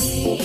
నీ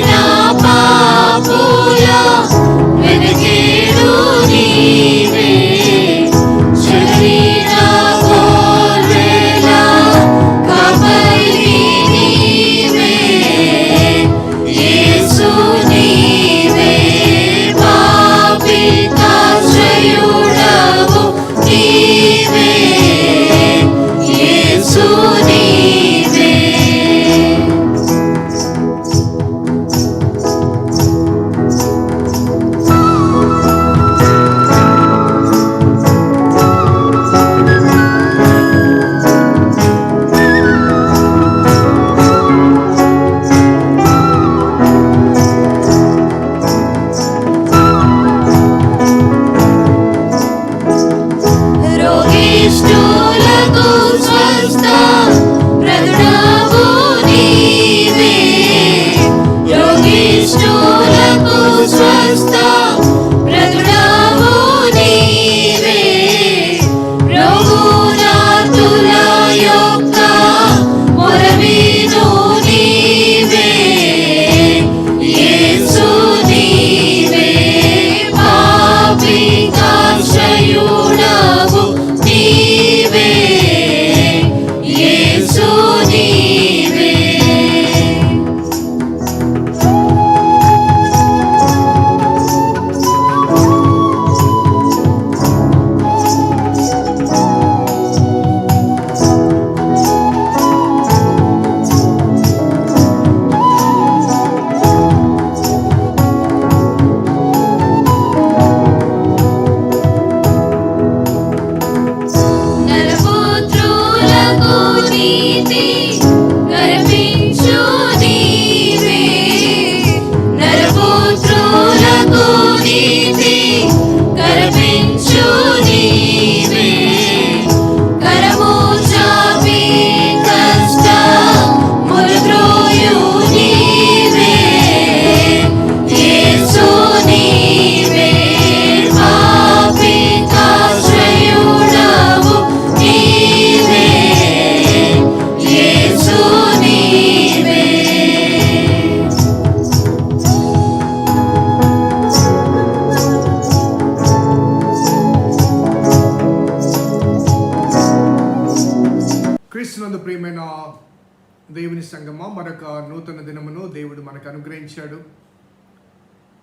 Marina.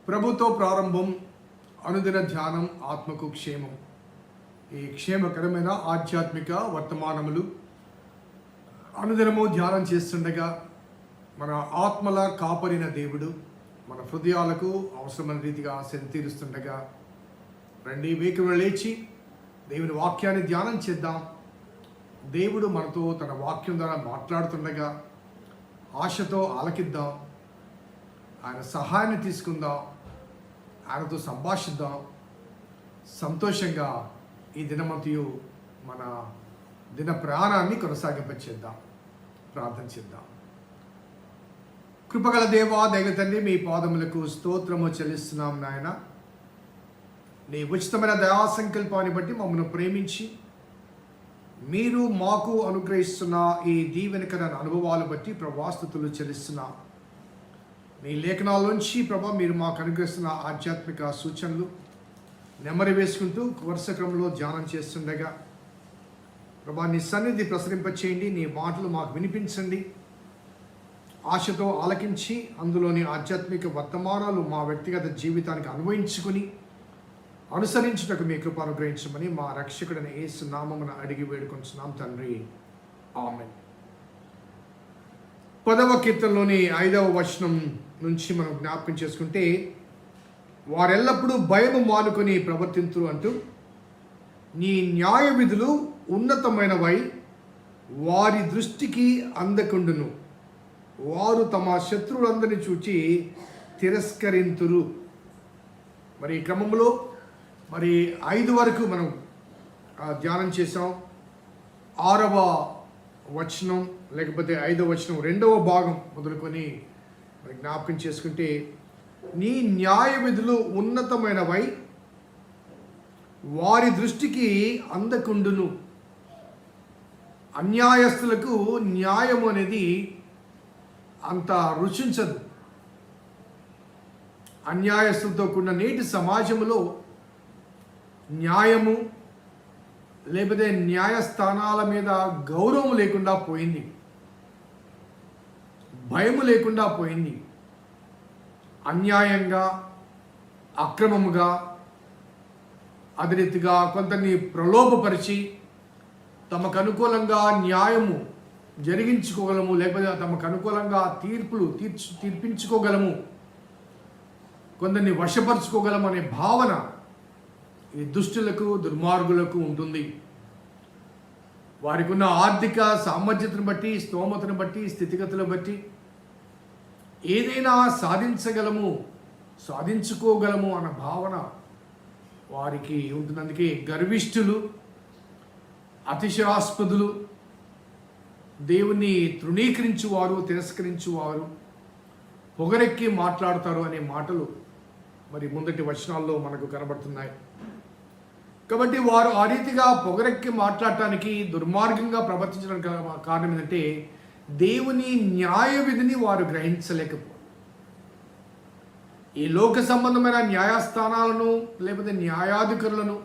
ప్రభుతో ప్రారంభం అనుదిన ధ్యానం ఆత్మకు క్షేమం. ఈ క్షేమకరమైన ఆధ్యాత్మిక వర్తమానములు అనుదినము ధ్యానం చేస్తుండగా మన ఆత్మల కాపరిన దేవుడు మన హృదయాలకు అవసరమైన రీతిగా ఆశను తీరుస్తుండగా రండి వేకులు లేచి దేవుని వాక్యాన్ని ధ్యానం చేద్దాం. దేవుడు మనతో తన వాక్యం ద్వారా మాట్లాడుతుండగా ఆశతో ఆలకిద్దాం. ఆయన సహాయాన్ని తీసుకుందాం ఆయనతో సంభాషిద్దాం. సంతోషంగా ఈ దినమంతయు మన దిన ప్రయాణాన్ని కొనసాగింపచేద్దాం. ప్రార్థన చేద్దాం. కృపగల దేవా దైవ తండ్రి మీ పాదములకు స్తోత్రము చెల్లిస్తున్నాం నాయన. నీ ఉచితమైన దయా సంకల్పాన్ని బట్టి మమ్మల్ని ప్రేమించి మీరు మాకు అనుగ్రహిస్తున్న ఈ దీవెనకర అనుభవాలు బట్టి ప్రభాస్తుతులు చెల్లిస్తున్నాం. మీ లేఖనాల్లోంచి ప్రభా మీరు మాకు అనుగ్రహిస్తున్న ఆధ్యాత్మిక సూచనలు నెమరి వేసుకుంటూ వరుస క్రమంలో ధ్యానం చేస్తుండగా ప్రభా నీ సన్నిధి ప్రసరింపచేయండి నీ మాటలు మాకు వినిపించండి. ఆశతో ఆలకించి అందులోని ఆధ్యాత్మిక వర్తమానాలు మా వ్యక్తిగత జీవితానికి అన్వయించుకుని అనుసరించుటకు మీ కృప అనుగ్రహించమని మా రక్షకుడైన ఏసు నామమున అడిగి వేడుకొంచున్నాం తండ్రి. ఆమెన్. పదవ కీర్తనలోని ఐదవ వచనం నుంచి మనం జ్ఞాపకం చేసుకుంటే వారెల్లప్పుడూ భయము మానుకొని ప్రవర్తింతురు అంటూ నీ న్యాయ విధులు ఉన్నతమైనవై వారి దృష్టికి అందకుండును. వారు తమ శత్రువులందరినీ చూచి తిరస్కరింతురు. మరి ఈ క్రమంలో మరి ఐదు వరకు మనం ధ్యానం చేసాం ఆరవ వచనం లేకపోతే ఐదవ వచనం రెండవ భాగం మొదలుకొని మరి జ్ఞాపకం చేసుకుంటే నీ న్యాయ విధులు ఉన్నతమైనవై వారి దృష్టికి అందకుండును. అన్యాయస్తులకు న్యాయం అనేది అంత రుచించదు. అన్యాయస్తులతో కూడిన నేటి సమాజంలో న్యాయము లేకపోతే న్యాయస్థానాల మీద గౌరవం లేకుండా పోయింది. భయము లేకుండా పోయింది. అన్యాయంగా అక్రమముగా అదే రీతిగా ప్రలోభపరిచి తమకు అనుకూలంగా న్యాయము జరిగించుకోగలము లేకపోతే తమకు అనుకూలంగా తీర్పులు తీర్చు తీర్పించుకోగలము కొందరిని వశపరుచుకోగలము అనే భావన ఈ దుష్టులకు దుర్మార్గులకు ఉంటుంది. వారికి ఉన్న ఆర్థిక సామర్థ్యతను బట్టి స్తోమతను బట్టి స్థితిగతులను బట్టి ఏదైనా సాధించగలము సాధించుకోగలము అన్న భావన వారికి ఉంటుంది. అందుకే గర్విష్ఠులు అతిశయాస్పదులు దేవుణ్ణి తృణీకరించువారు తిరస్కరించువారు పొగరెక్కి మాట్లాడతారు అనే మాటలు మరి ముందటి వచనాల్లో మనకు కనబడుతున్నాయి. కాబట్టి వారు ఆ రీతిగా పొగరెక్కి మాట్లాడటానికి దుర్మార్గంగా ప్రవర్తించడానికి కారణం ఏంటంటే దేవుని న్యాయ విధిని వారు గ్రహించలేకపో. ఈ లోక సంబంధమైన న్యాయస్థానాలను లేకపోతే న్యాయాధికారులను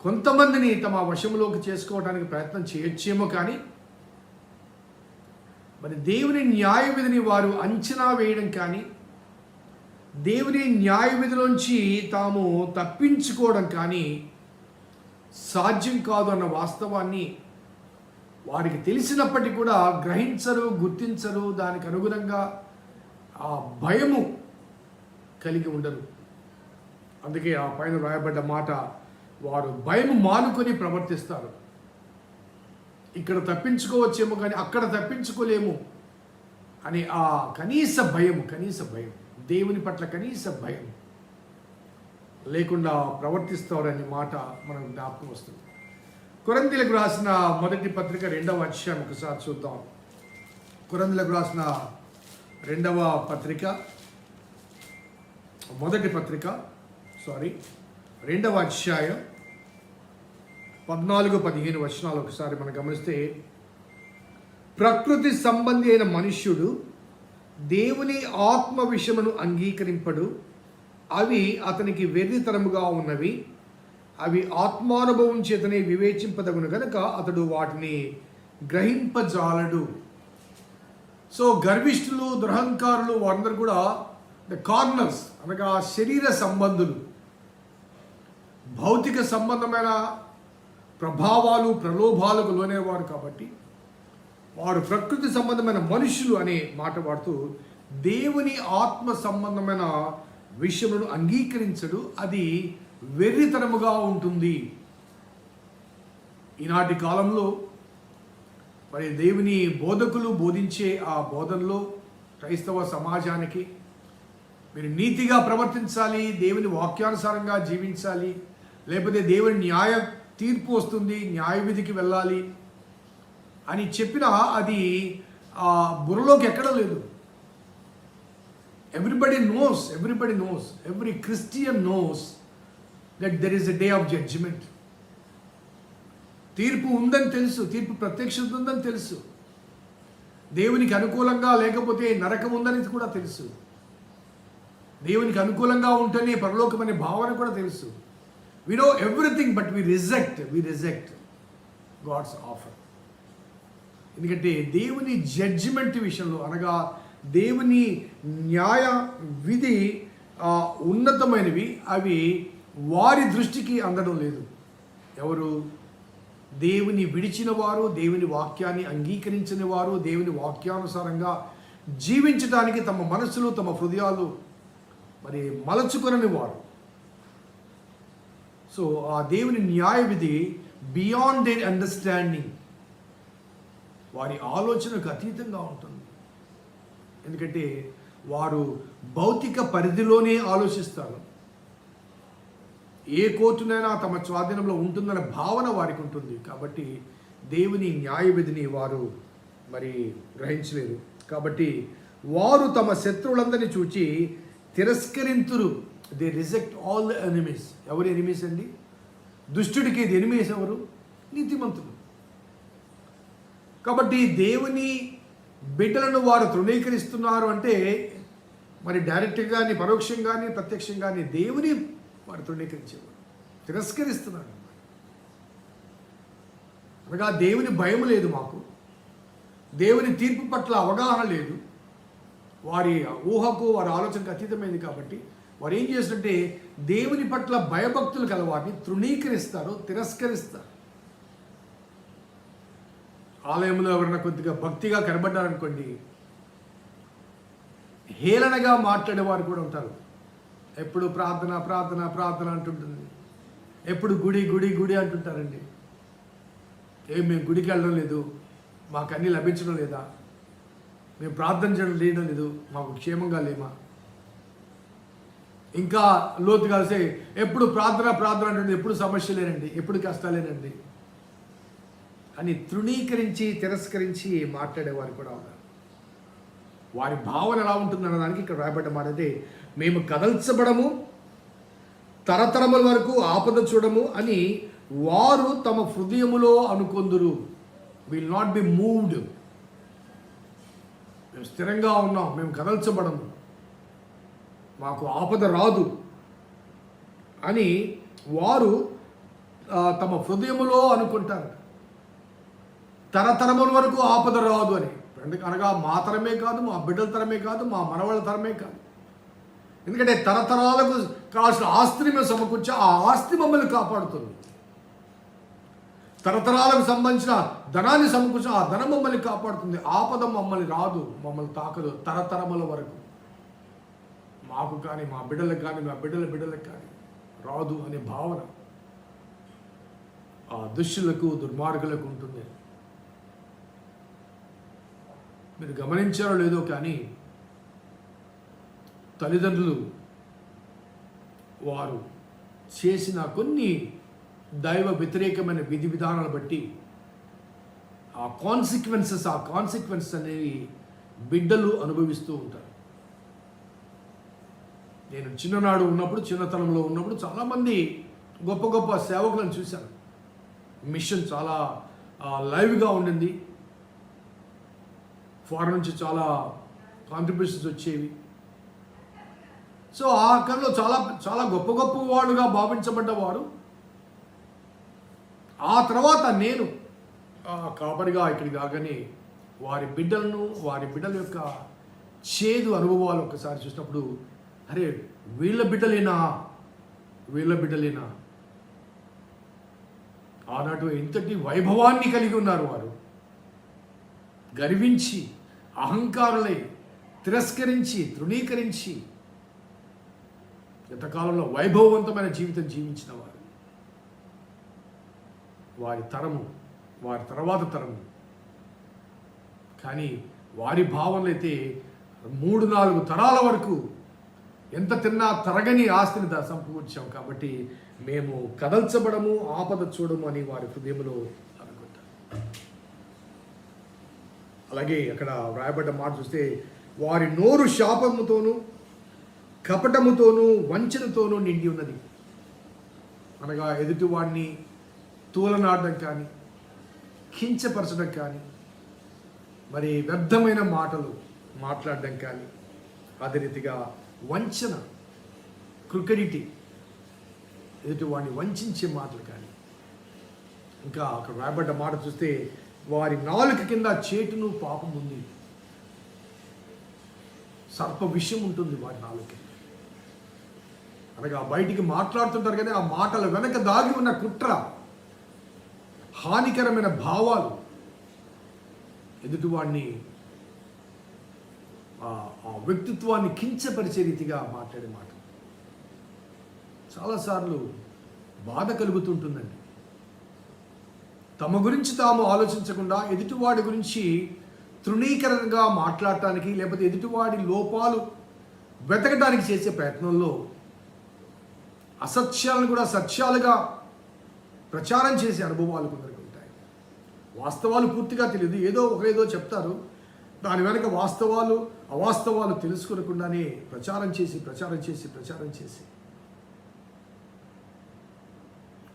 కొంతమందిని తమ వశంలోకి చేసుకోవడానికి ప్రయత్నం చేయొచ్చేమో కానీ మరి దేవుని న్యాయ విధిని వారు అంచనా వేయడం కానీ దేవుని న్యాయ విధిలోంచి తాము తప్పించుకోవడం కానీ సాధ్యం కాదు అన్న వాస్తవాన్ని వారికి తెలిసినప్పటికీ కూడా గ్రహించరు గుర్తించరు. దానికి అనుగుణంగా ఆ భయము కలిగి ఉండరు అందుకే ఆ పైన రాయబడ్డ మాట వారు భయం మానుకొని ప్రవర్తిస్తారు. ఇక్కడ తప్పించుకోవచ్చేమో కానీ అక్కడ తప్పించుకోలేము అని ఆ కనీస భయం కనీస భయం దేవుని పట్ల కనీస భయం లేకుండా ప్రవర్తిస్తారనే మాట మనం జ్ఞాపకం వస్తుంది. కొరందీలకు రాసిన మొదటి పత్రిక రెండవ అధ్యాయం ఒకసారి చూద్దాం. కొరందీలకు రాసిన రెండవ పత్రిక మొదటి పత్రిక సారీ రెండవ అధ్యాయం పద్నాలుగు పదిహేను వచనాలు ఒకసారి మనం గమనిస్తే ప్రకృతి సంబంధి అయిన మనుష్యుడు దేవుని ఆత్మ విషయమును అంగీకరింపడు అవి అతనికి వెర్రితరముగా ఉన్నవి. అవి ఆత్మానుభవం చేతనే వివేచింపదగును గనుక అతడు వాటిని గ్రహింపజాలడు. సో గర్విష్ఠులు దురహంకారులు వారందరూ కూడా ద కార్నర్స్ అనగా శరీర సంబంధులు. భౌతిక సంబంధమైన ప్రభావాలు ప్రలోభాలకు లోనేవారు కాబట్టి వారు ప్రకృతి సంబంధమైన మనుషులు అనే మాట వాడుతూ దేవుని ఆత్మ సంబంధమైన విషయములను అంగీకరించడు. అది వెర్రితనముగా ఉంటుంది. ఈనాటి కాలంలో మరి దేవుని బోధకులు బోధించే ఆ బోధనలో క్రైస్తవ సమాజానికి మీరు నీతిగా ప్రవర్తించాలి దేవుని వాక్యానుసారంగా జీవించాలి లేకపోతే దేవుని న్యాయ తీర్పు వస్తుంది న్యాయవిధికి వెళ్ళాలి అని చెప్పినా అది ఆ బుర్రలోకి ఎక్కడ లేదు. Everybody knows everybody knows every Christian knows that there is a day of judgement తీర్పు ఉందని తెలుసు తీర్పు ప్రత్యక్షత ఉందని తెలుసు. దేవునికి అనుకూలంగా లేకపోతే నరకం ఉందని కూడా తెలుసు. దేవునికి అనుకూలంగా ఉంటేనే పరలోకం అనే భావన కూడా తెలుసు. We know everything but we reject we reject God's offer ఎందుకంటే దేవుని జడ్జిమెంట్ విషయంలో అనగా దేవుని న్యాయ విధి ఉన్నతమైనవి అవి వారి దృష్టికి అందడం లేదు. ఎవరు? దేవుని విడిచిన వారు దేవుని వాక్యాన్ని అంగీకరించిన వారు దేవుని వాక్యానుసారంగా జీవించడానికి తమ మనసులు తమ హృదయాలు మరి మలచుకునని వారు. సో ఆ దేవుని న్యాయ విధి బియాండ్ దేర్ అండర్స్టాండింగ్ వారి ఆలోచనకు అతీతంగా ఉంటుంది. ఎందుకంటే వారు భౌతిక పరిధిలోనే ఆలోచిస్తారు. ఏ కోర్టునైనా తమ స్వాధీనంలో ఉంటుందనే భావన వారికి ఉంటుంది. కాబట్టి దేవుని న్యాయవిధిని వారు మరి గ్రహించలేరు. కాబట్టి వారు తమ శత్రువులందరినీ చూచి తిరస్కరింతురు. They reject all the enemies ఎవరు ఎనిమీస్ అండి? దుష్టుడికి ఇది ఎనిమీస్ ఎవరు? నీతిమంతులు. కాబట్టి దేవుని బిడ్డలను వారు తృణీకరిస్తున్నారు అంటే మరి డైరెక్ట్గా కానీ పరోక్షం కానీ ప్రత్యక్షం కానీ దేవుని వాడు తృణీకరించేవాడు తిరస్కరిస్తున్నారు అనగా దేవుని భయం లేదు మాకు. దేవుని తీర్పు పట్ల అవగాహన లేదు. వారి ఊహకు వారి ఆలోచనకు అతీతమైంది కాబట్టి వారు ఏం చేస్తుంటే దేవుని పట్ల భయభక్తులు కల వారిని తృణీకరిస్తారు తిరస్కరిస్తారు. ఆలయంలో ఎవరైనా కొద్దిగా భక్తిగా కనబడ్డారనుకోండి హేళనగా మాట్లాడేవారు కూడా ఉంటారు. ఎప్పుడు ప్రార్థన ప్రార్థన ప్రార్థన అంటుంటుంది. ఎప్పుడు గుడి గుడి గుడి అంటుంటారండి. ఏం మేము గుడికి వెళ్ళడం లేదు. మాకు అన్నీ లభించడం లేదా? మేము ప్రార్థన చేయడం లేయడం లేదు. మాకు క్షేమంగా లేమా? ఇంకా లోతు కలిసి ఎప్పుడు ప్రార్థన ప్రార్థన అంటుంది ఎప్పుడు సమస్యలేనండి ఎప్పుడు కష్టాలేనండి అని తృణీకరించి తిరస్కరించి మాట్లాడేవారు కూడా ఉన్నారు. వారి భావన ఎలా ఉంటుందన్న దానికి ఇక్కడ రాయబడ్డ మాట మేము కదల్చబడము తరతరముల వరకు ఆపద చూడము అని వారు తమ హృదయములో అనుకొందురు. విల్ నాట్ బి మూవ్డ్ మేము స్థిరంగా ఉన్నాం మేము కదల్చబడము. మాకు ఆపద రాదు. అని వారు తమ హృదయములో అనుకుంటారు. తరతరముల వరకు ఆపద రాదు అని. ఎందుకు అనగా మా తరమే కాదు మా బిడ్డల తరమే కాదు మా మనవాళ్ళ తరమే కాదు. ఎందుకంటే తరతరాలకు కావాల్సిన ఆస్తిని మేము సమకూర్చి ఆ ఆస్తి మమ్మల్ని కాపాడుతుంది. తరతరాలకు సంబంధించిన ధనాన్ని సమకూర్చి ఆ ధనం మమ్మల్ని కాపాడుతుంది. ఆపద మమ్మల్ని రాదు మమ్మల్ని తాకదు తరతరముల వరకు. మాకు కానీ మా బిడ్డలకు కానీ మా బిడ్డల బిడ్డలకు కానీ రాదు అనే భావన ఆ దుష్టులకు దుర్మార్గులకు ఉంటుంది. మీరు గమనించారో లేదో కానీ తల్లిదండ్రులు వారు చేసిన కొన్ని దైవ వ్యతిరేకమైన విధి విధానాలు బట్టి ఆ కాన్సిక్వెన్సెస్ ఆ కాన్సిక్వెన్సెస్ అనేవి బిడ్డలు అనుభవిస్తూ ఉంటారు. నేను చిన్ననాడు ఉన్నప్పుడు చిన్నతనంలో ఉన్నప్పుడు చాలామంది గొప్ప గొప్ప సేవకులను చూశాను. మిషన్ చాలా లైవ్గా ఉండింది. ఫారెన్ నుంచి చాలా కాంట్రిబ్యూషన్స్ వచ్చేవి. సో ఆ కాలంలో చాలా చాలా గొప్ప గొప్ప వాళ్ళుగా భావించబడ్డవారు ఆ తర్వాత నేను కాపరిగా ఇక్కడికి రాగానే వారి బిడ్డలను వారి బిడ్డల యొక్క చేదు అనుభవాలు ఒకసారి చూసినప్పుడు అరే వీళ్ళ బిడ్డలేనా? వీళ్ళ బిడ్డలేనా? ఆనాటి ఇంతటి వైభవాన్ని కలిగి ఉన్నారు వారు. గర్వించి అహంకారులై తిరస్కరించి తృణీకరించి ఎంతకాలంలో వైభవవంతమైన జీవితం జీవించిన వారు. వారి తరము వారి తర్వాత తరము. కానీ వారి భావనలు అయితే మూడు నాలుగు తరాల వరకు ఎంత తిన్నా తరగని ఆస్తిని సంపూర్చాం కాబట్టి మేము కదల్చబడము ఆపద చూడము అని వారి హృదయంలో అనుకుంటారు అలాగే అక్కడ వ్రాయబడ్డ మాట చూస్తే వారి నోరు శాపముతోనూ కపటముతోనూ వంచనతోనూ నిండి ఉన్నది. అనగా ఎదుటివాడిని తూలనాడడం కానీ కించపరచడం కానీ మరి వ్యర్థమైన మాటలు మాట్లాడడం కానీ అదే రీతిగా వంచన క్రుకెడిటీ ఎదుటివాడిని వంచే మాటలు కానీ. ఇంకా అక్కడ రాయబడ్డ మాట చూస్తే వారి నాలుక కింద చేటును పాపం ఉంది. సర్ప విషయం ఉంటుంది వారి నాలుక. కింద. అనగా బయటికి మాట్లాడుతుంటారు కానీ ఆ మాటల వెనక దాగి ఉన్న కుట్ర హానికరమైన భావాలు ఎదుటివాడిని ఆ ఆ వ్యక్తిత్వాన్ని కించపరిచే రీతిగా మాట్లాడే మాట చాలాసార్లు బాధ కలుగుతుంటుందండి. తమ గురించి తాము ఆలోచించకుండా ఎదుటివాడి గురించి తృణీకరణగా మాట్లాడటానికి లేకపోతే ఎదుటివాడి లోపాలు వెతకడానికి చేసే ప్రయత్నంలో అసత్యాలను కూడా సత్యాలుగా ప్రచారం చేసే అనుభవాలు కొందరికి ఉంటాయి. వాస్తవాలు పూర్తిగా తెలియదు. ఏదో ఒకరేదో చెప్తారు. దాని వెనక వాస్తవాలు అవాస్తవాలు తెలుసుకోనకుండానే ప్రచారం చేసి ప్రచారం చేసి ప్రచారం చేసి.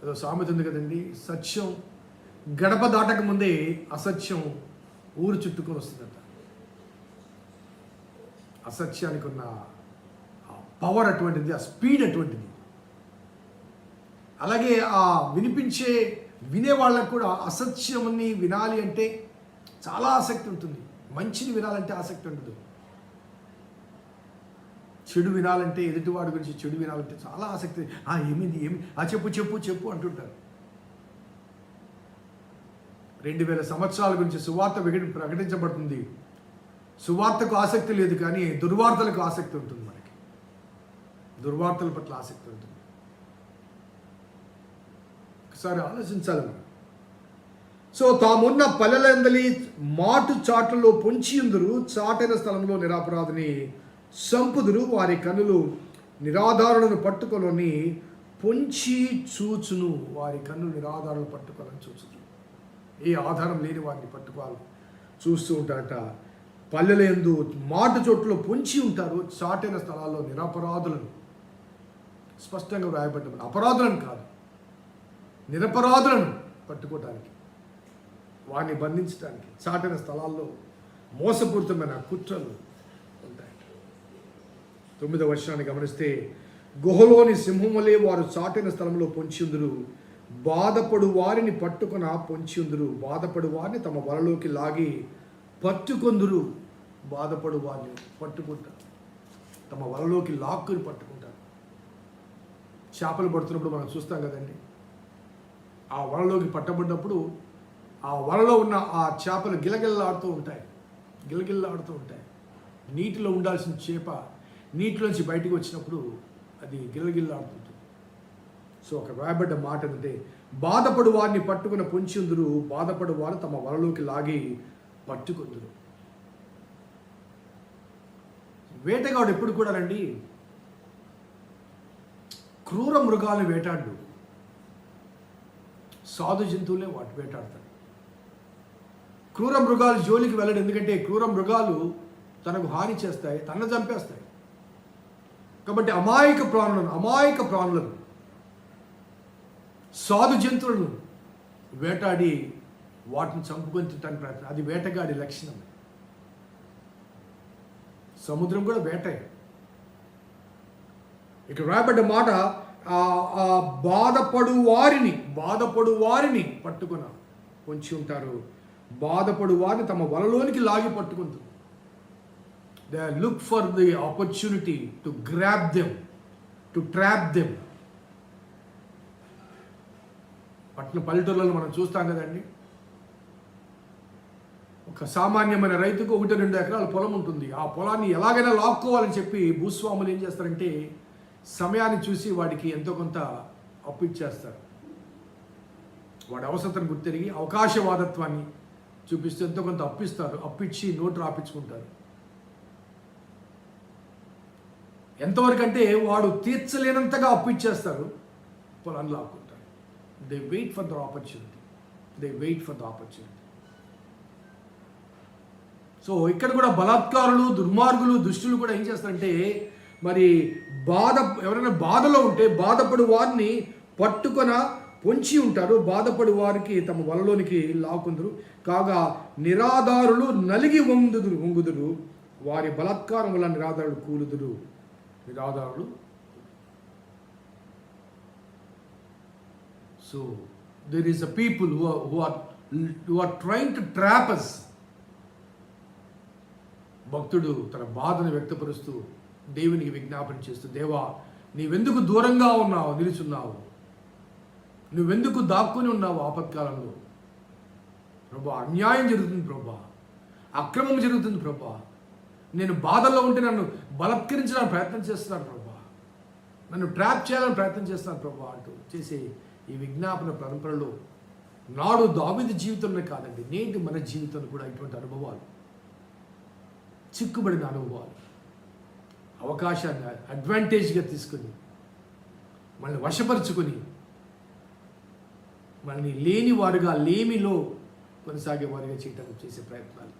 అదో సామెత ఉంది కదండి. సత్యం గడప దాటక ముందే అసత్యం ఊరు చుట్టుకొని వస్తుందట. అసత్యానికి ఉన్న పవర్ అటువంటిది ఆ స్పీడ్ అటువంటిది. అలాగే ఆ వినిపించే వినేవాళ్ళకు కూడా అసత్యంని వినాలి అంటే చాలా ఆసక్తి ఉంటుంది. మంచిని వినాలంటే ఆసక్తి ఉండదు. చెడు వినాలంటే ఎదుటివాడి గురించి చెడు వినాలంటే చాలా ఆసక్తి. ఆ ఏమింది ఏమి ఆ చెప్పు చెప్పు చెప్పు అంటుంటారు. రెండు వేల సంవత్సరాల గురించి సువార్త ప్రకటించబడుతుంది. సువార్తకు ఆసక్తి లేదు కానీ దుర్వార్తలకు ఆసక్తి ఉంటుంది మనకి. దుర్వార్తల పట్ల ఆసక్తి ఉంటుంది. ఒకసారి ఆలోచించాలి మనం. సో తామున్న పల్లెలందలి మాటు చాట్లలో పొంచియుందురు చాటైన స్థలంలో నిరాపరాధిని సంపుదురు వారి కన్నులు నిరాధారులను పట్టుకోలోని పొంచి చూచును వారి కన్ను నిరాధారులు పట్టుకొనని చూచును ఏ ఆధారం లేని వారిని పట్టుకోవాలి. చూస్తూ ఉంటారట. పల్లెల ఎందు మాట చోట్ల పొంచి ఉంటారు చాటైన స్థలాల్లో నిరపరాధులను. స్పష్టంగా వ్రాయబడ్డ అపరాధులను కాదు. నిరపరాధులను పట్టుకోవటానికి వారిని బంధించడానికి చాటిన స్థలాల్లో మోసపూరితమైన కుట్రలు ఉంటాయి. తొమ్మిదవ వర్షాన్ని గమనిస్తే గుహలోని సింహములే వారు చాటిన స్థలంలో పొంచిందురు బాధపడు వారిని పట్టుకున పొంచిందురు బాధపడు వారిని తమ వలలోకి లాగి పట్టుకొందురు. బాధపడు వారిని పట్టుకుంటారు. తమ వలలోకి లాక్కుని పట్టుకుంటారు. చేపలు పడుతున్నప్పుడు మనం చూస్తాం కదండి. ఆ వలలోకి పట్టబడినప్పుడు ఆ వలలో ఉన్న ఆ చేపలు గిలగిల్లాడుతూ ఉంటాయి. గిలగిల్లాడుతూ ఉంటాయి. నీటిలో ఉండాల్సిన చేప నీటిలోంచి బయటికి వచ్చినప్పుడు అది గిలగిల్లాడుతుంది. సో ఒక రాయబడ్డ మాట ఏంటంటే బాధపడు వారిని పట్టుకున్న పొంచిందురు బాధపడు వారు తమ వలలోకి లాగి పట్టుకుందురు. వేటగాడు ఎప్పుడు కూడా రండి క్రూర మృగాలను వేటాడు. సాధు జంతువులే వాటి వేటాడతాడు క్రూర మృగాలు జోలికి వెళ్ళడు ఎందుకంటే క్రూర మృగాలు తనకు హాని చేస్తాయి తనను చంపేస్తాయి. కాబట్టి అమాయక ప్రాణులను అమాయక ప్రాణులను సాధు జంతువులను వేటాడి వాటిని చంపుకొని తింటానికి ప్రయత్నం అది వేటగాడి లక్షణం. సముద్రం కూడా వేటే. ఇక్కడ రాయబడ్డ మాట బాధపడు వారిని బాధపడు వారిని పట్టుకున్న పొంచి ఉంటారు. బాధపడు వారిని తమ వలలోనికి లాగి పట్టుకుంటారు they look for the opportunity to grab them to trap them పట్టణ పల్లెటూళ్ళలో మనం చూస్తాం కదండి. ఒక సామాన్యమైన రైతుకు ఒకటి రెండు ఎకరాల పొలం ఉంటుంది. ఆ పొలాన్ని ఎలాగైనా లాక్కోవాలని చెప్పి భూస్వాములు ఏం చేస్తారంటే సమయాన్ని చూసి వాడికి ఎంతో కొంత అప్పు ఇచ్చేస్తారు. వాడి అవసరతను గుర్తిరిగి అవకాశవాదత్వాన్ని చూపిస్తూ ఎంతో కొంత అప్పిస్తారు అప్పిచ్చి నోటు రాపించుకుంటారు. ఎంతవరకు అంటే వాడు తీర్చలేనంతగా అప్పిచ్చేస్తారు పొలాన్ని లాక్కుంటారు they wait for the opportunity they wait for the opportunity so ఇక్కడ కూడా బలాత్కారులు దుర్మార్గులు దుష్టులు కూడా ఏం చేస్తారంటే మరి బాధ ఎవరైనా బాధలో ఉంటే బాధపడు వారిని పట్టుకొన పొంచి ఉంటారు. బాధపడు వారికి తమ వలలోనికి లాకుందురు కాగా నిరాధారులు నలిగి వంగుదురు వంగుదురు. వారి బలాత్కారం వల్ల నిరాధారులు కూలుదురు. నిరాధారులు so there is a people who are who are trying to trap భక్తుడు తన బాధను వ్యక్తపరుస్తూ దేవునికి విజ్ఞాపన చేస్తూ దేవా నీవెందుకు దూరంగా ఉన్నావు నిలుచున్నావు? నువ్వెందుకు దాక్కుని ఉన్నావు ఆపత్కాలంలో? ప్రభా అన్యాయం జరుగుతుంది ప్రభా. అక్రమం జరుగుతుంది ప్రభా. నేను బాధల్లో ఉంటే నన్ను బలత్కరించడానికి ప్రయత్నం చేస్తున్నాను ప్రభా. నన్ను ట్రాప్ చేయాలని ప్రయత్నం చేస్తున్నాను ప్రభా అంటూ చేసే ఈ విజ్ఞాపన పరంపరలో నాడు దావిది జీవితంలో కాదండి నేటి మన జీవితంలో కూడా ఇటువంటి అనుభవాలు చిక్కుబడిన అనుభవాలు అవకాశాన్ని అడ్వాంటేజ్గా తీసుకుని మనల్ని వశపరుచుకొని మనల్ని లేని వారుగా లేమిలో కొనసాగే వారిగా చేయడానికి చేసే ప్రయత్నాలు.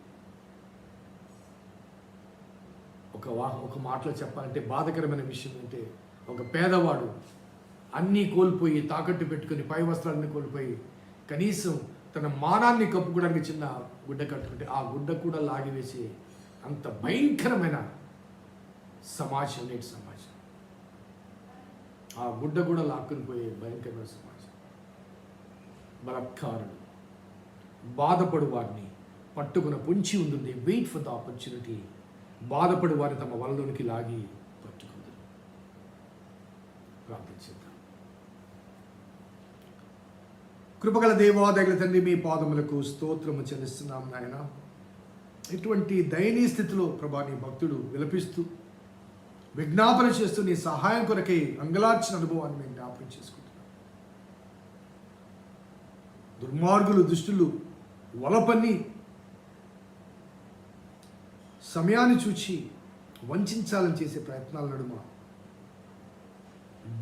ఒక వా ఒక మాటలో చెప్పాలంటే బాధకరమైన విషయం అంటే ఒక పేదవాడు అన్నీ కోల్పోయి తాకట్టు పెట్టుకొని పై వస్త్రాలన్నీ కోల్పోయి కనీసం తన మానాన్ని కప్పుకోవడానికి చిన్న గుడ్డ కట్టుకుంటే ఆ గుడ్డ కూడా లాగివేసి అంత భయంకరమైన సమాజం నేటి సమాజం. ఆ గుడ్డ కూడా లాక్కుని పోయే భయంకరమైన సమాజం. బలత్కారుడు. బాధపడు వారిని పట్టుకున్న పొంచి ఉంటుంది. వెయిట్ ఫర్ ద ఆపర్చునిటీ బాధపడు వారిని తమ వలలోనికి లాగి పట్టుకుంది ప్రార్థించేద్దాం కృపగల దేవాదగల తండ్రి మీ పాదములకు స్తోత్రము చెల్లిస్తున్నాం నాయన. ఇటువంటి దయనీయ స్థితిలో ప్రభా నీ భక్తుడు విలపిస్తూ విజ్ఞాపన చేస్తూ నీ సహాయం కొరకై అంగలార్చిన అనుభవాన్ని మేము జ్ఞాపకం చేసుకుంటున్నాం. దుర్మార్గులు దుష్టులు వలపన్ని సమయాన్ని చూచి వంచాలని చేసే ప్రయత్నాల నడుమ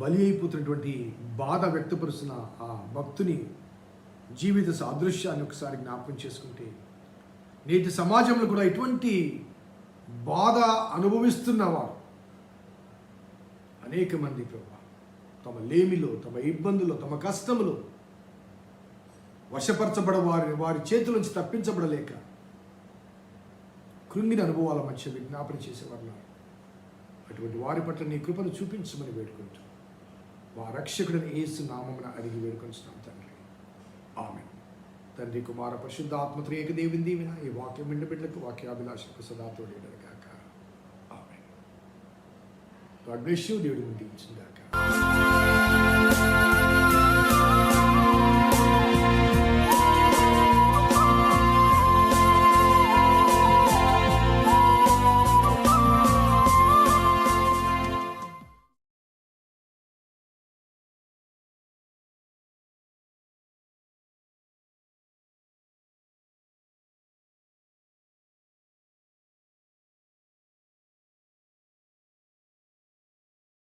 బలి అయిపోతున్నటువంటి బాధ వ్యక్తపరుస్తున్న ఆ భక్తుని జీవిత సాదృశ్యాన్ని ఒకసారి జ్ఞాపకం చేసుకుంటే నేటి సమాజంలో కూడా ఇటువంటి బాధ అనుభవిస్తున్నవారు అనేక మంది ప్రభు తమ లేమిలో తమ ఇబ్బందులు తమ కష్టములో వశపరచబడ వారి వారి చేతుల నుంచి తప్పించబడలేక కృంగిన అనుభవాల మధ్య విజ్ఞాపన చేసేవారు అటువంటి వారి పట్ల నీ కృపను చూపించమని వేడుకుంటూ మా రక్షకుడిని ఏసు నామమున అడిగి వేడుకొంచున్నాం తండ్రి. ఆమె తండ్రి కుమార పరిశుద్ధ ఆత్మత్రేక దేవుని దీవిన ఈ వాక్యం మిండ బిడ్డలకు వాక్యాభిలాషకు సదా తోడేయడం ఆమె గాడ్ బ్లెస్ యూ దేవుడిని దీవించిందాక